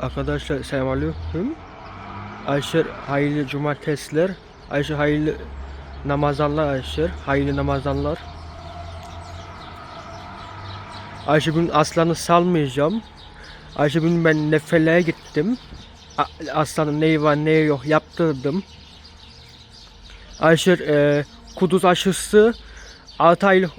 Arkadaşlar selamünaleyküm. Ayşer hayırlı cumartesiler. Ayşe hayırlı namazanlar Ayşer. Hayırlı namazanlar. Ayşe bugün aslanı salmayacağım. Ayşe bugün ben nefeleğe gittim. Aslanın neyi var neyi yok yaptırdım. Ayşe e, kuduz aşısı 6 aylık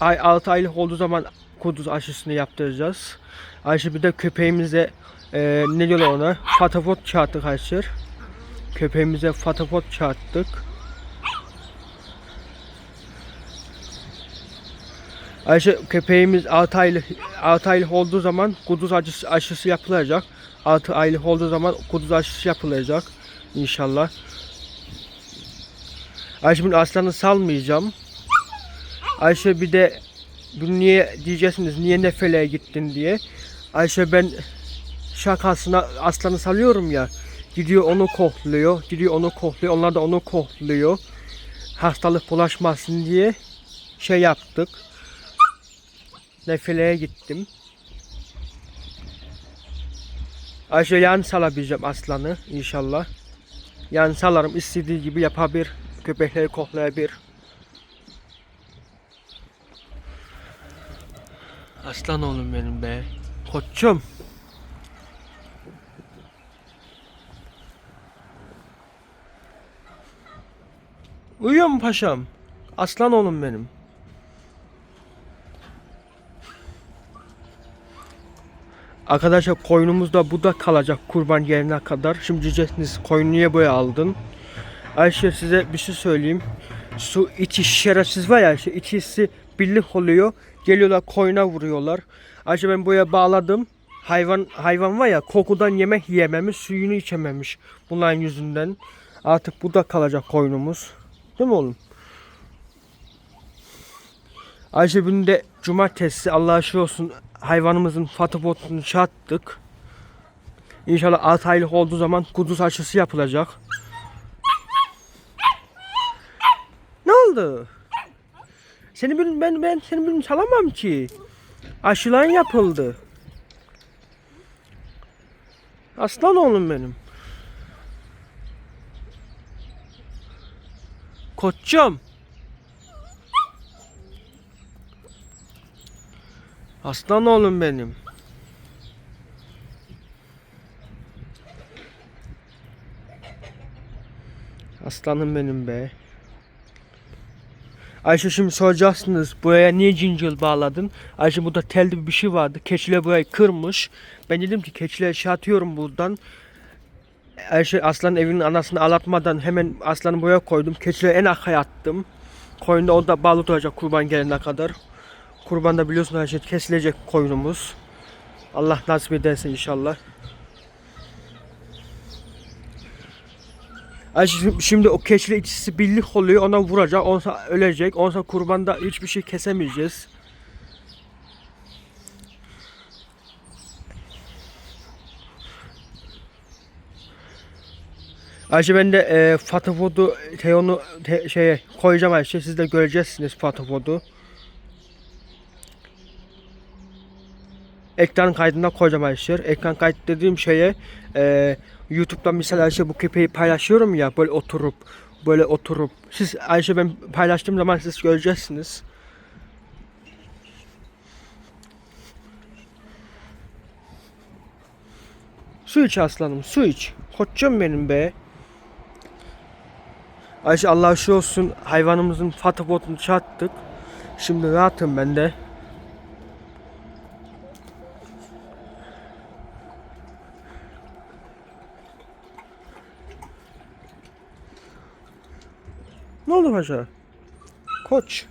ay 6 aylık olduğu zaman kuduz aşısını yaptıracağız. Ayşe bir de köpeğimize e, ne diyorlar ona? Fatafot çağırttık Ayşe. Köpeğimize fatafot çağırttık. Ayşe köpeğimiz 6 aylık 6 aylık olduğu zaman kuduz aşısı, aşısı yapılacak. 6 aylık olduğu zaman kuduz aşısı yapılacak inşallah. Ayşe bunu aslanı salmayacağım. Ayşe bir de bunu niye diyeceksiniz niye nefeleğe gittin diye. Ayşe ben şakasına aslanı salıyorum ya. Gidiyor onu kohluyor. Gidiyor onu kohluyor. Onlar da onu kohluyor. Hastalık bulaşmasın diye şey yaptık. Nefeleğe gittim. Ayşe yan salabileceğim aslanı inşallah. Yani salarım istediği gibi yapabilir. Köpekleri koklayabilir. Aslan oğlum benim be. Koçum. Uyuyor mu paşam? Aslan oğlum benim. Arkadaşlar koyunumuzda bu da kalacak kurban gelene kadar. Şimdi diyeceksiniz koyunu niye böyle aldın? Ayşe size bir şey söyleyeyim. Su içi şerefsiz var ya işte içisi birlik oluyor. Geliyorlar koyuna vuruyorlar. Ayşe ben buraya bağladım. Hayvan hayvan var ya kokudan yemek yiyememiş, suyunu içememiş. Bunların yüzünden. Artık bu da kalacak koyunumuz. Değil mi oğlum? Ayşe günde cumartesi Allah'a şükür olsun hayvanımızın fatibotunu çattık. İnşallah 6 aylık olduğu zaman kuduz aşısı yapılacak. Ne oldu? Seni ben ben ben seni ben salamam ki. Aşılan yapıldı. Aslan oğlum benim. Koçum. Aslan oğlum benim. Aslanım benim be. Ayşe şimdi soracaksınız buraya niye cincil bağladın? Ayşe burada tel gibi bir şey vardı. Keçiler burayı kırmış. Ben dedim ki keçileri şey atıyorum buradan. Ayşe aslanın evinin anasını ağlatmadan hemen aslanı buraya koydum. Keçileri en arkaya attım. Koyun da orada bağlı duracak kurban gelene kadar. Kurban da biliyorsun Ayşe kesilecek koyunumuz. Allah nasip ederse inşallah. Ayşe şimdi- o keçiyle ikisi birlik oluyor ona vuracak sonra ölecek sonra kurbanda hiçbir şey kesemeyeceğiz. Ayşe ben de e, Fatafodu Teon'u te, şeye koyacağım Ayşe siz de göreceksiniz Fatafodu. Ekran kaydına koyacağım Ayşe. Ekran kayıt dediğim şeye e, YouTube'dan mesela Ayşe bu köpeği paylaşıyorum ya böyle oturup böyle oturup siz Ayşe ben paylaştığım zaman siz göreceksiniz. Su iç aslanım su iç. Koçum benim be. Ayşe Allah şu olsun hayvanımızın fatibotunu çattık. Şimdi rahatım ben de. Ne oldu paşa? Koç.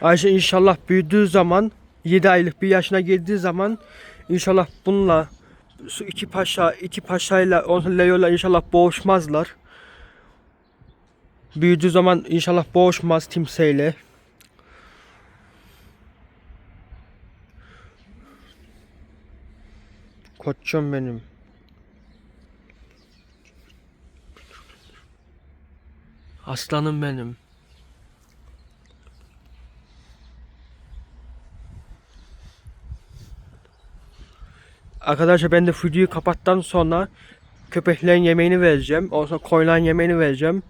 Ayşe inşallah büyüdüğü zaman 7 aylık bir yaşına geldiği zaman inşallah bununla Su iki paşa, iki paşayla Leo'yla inşallah boğuşmazlar. Büyüdüğü zaman inşallah boğuşmaz kimseyle. Koçum benim. Aslanım benim. Arkadaşlar ben de videoyu kapattan sonra köpeklerin yemeğini vereceğim. Ondan koyunların yemeğini vereceğim.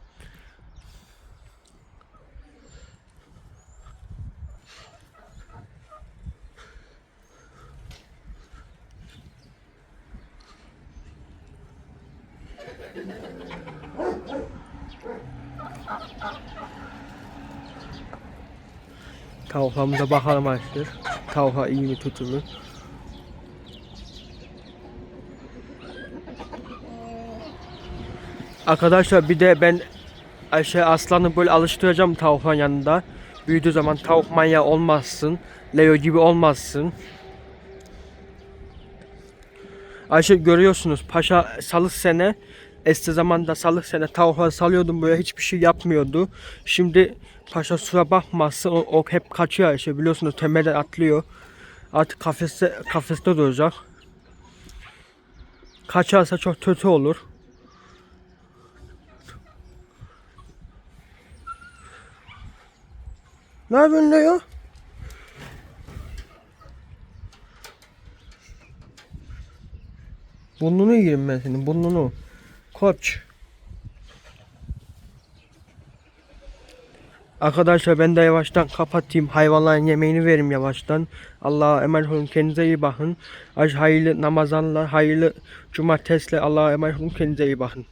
Tavuklarımıza bakalım arkadaşlar. Tavuğa iyi mi tutumu. Arkadaşlar bir de ben Ayşe Aslan'ı böyle alıştıracağım tavukların yanında. Büyüdüğü zaman tavuk manyağı olmazsın. Leo gibi olmazsın. Ayşe görüyorsunuz paşa salı sene Este zamanda salı sene tavukları salıyordum böyle hiçbir şey yapmıyordu. Şimdi paşa suya bakmazsın o, o hep kaçıyor Ayşe biliyorsunuz temelden atlıyor. Artık kafeste kafeste duracak. Kaçarsa çok kötü olur. Ne yapıyorsun Leo? Burnunu yerim ben senin burnunu. Koç. Arkadaşlar ben de yavaştan kapatayım. Hayvanların yemeğini verim yavaştan. Allah'a emanet olun. Kendinize iyi bakın. Hayırlı namazanlar, hayırlı cumartesiler. Allah'a emanet olun. Kendinize iyi bakın.